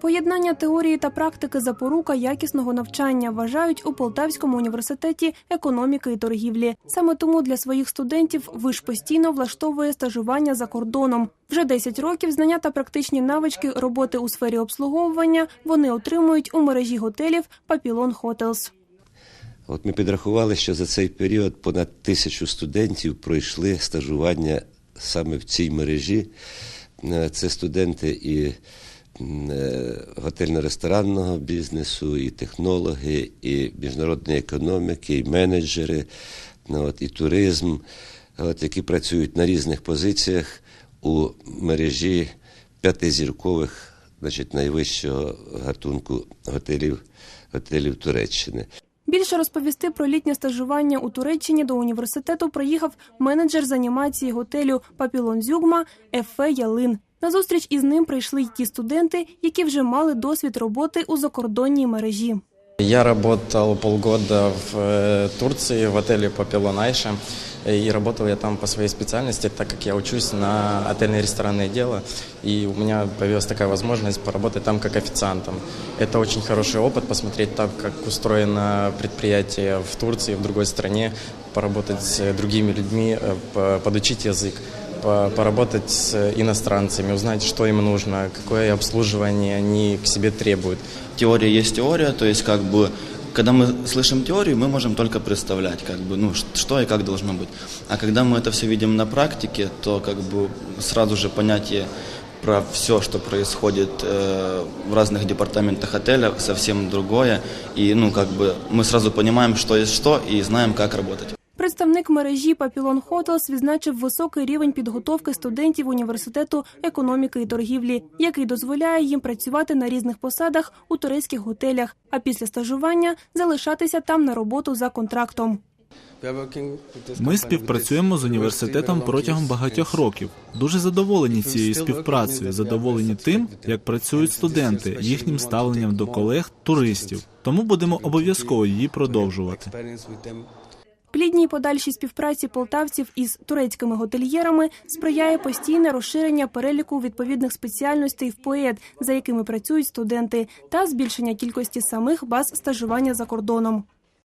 Поєднання теорії та практики запорука якісного навчання вважають у Полтавському університеті економіки і торгівлі. Саме тому для своїх студентів виш постійно влаштовує стажування за кордоном. Вже 10 років знання та практичні навички роботи у сфері обслуговування вони отримують у мережі готелів Papillon Hotels. От ми підрахували, що за цей період понад тисячу студентів пройшли стажування саме в цій мережі. Е, Це студенти і готельно-ресторанного бізнесу, і технологи, і міжнародної економіки, і менеджери, ну, от, і туризм, от, які працюють на різних позиціях у мережі п'ятизіркових, значить, найвищого гатунку готелів, готелів Туреччини. Більше розповісти про літнє стажування у Туреччині до університету приїхав менеджер з анімації готелю Папілон Зюгма Ефе Ялин. На зустріч із ним прийшли й ті студенти, які вже мали досвід роботи у закордонній мережі. Я работал полгода в э, Турции в отеле Papillon Айша. И работал я там по своей специальности, так как я учусь на отельное ресторанное дело. И у меня появилась такая возможность поработать там как официантом. Это очень хороший опыт, посмотреть так, как устроено предприятие в Турции, в другой стране, поработать с другими людьми, э, по- подучить язык по- Поработать с иностранцами, узнать, что им нужно, какое обслуживание они к себе требуют. теория есть теория, то есть как бы когда мы слышим теорию, мы можем только представлять, как бы, ну, что и как должно быть. А когда мы это все видим на практике, то как бы сразу же понятие про все, что происходит э, в разных департаментах отеля, совсем другое. И, ну, как бы мы сразу понимаем, что есть что, и знаем, как работать. Представник мережі Papillon Hotels відзначив високий рівень підготовки студентів університету економіки і торгівлі, який дозволяє їм працювати на різних посадах у турецьких готелях, а після стажування залишатися там на роботу за контрактом. Ми співпрацюємо з університетом протягом багатьох років. Дуже задоволені цією співпрацею, задоволені тим, як працюють студенти, їхнім ставленням до колег, туристів. Тому будемо обов'язково її продовжувати. Плідній подальшій співпраці полтавців із турецькими готельєрами сприяє постійне розширення переліку відповідних спеціальностей в поет, за якими працюють студенти, та збільшення кількості самих баз стажування за кордоном.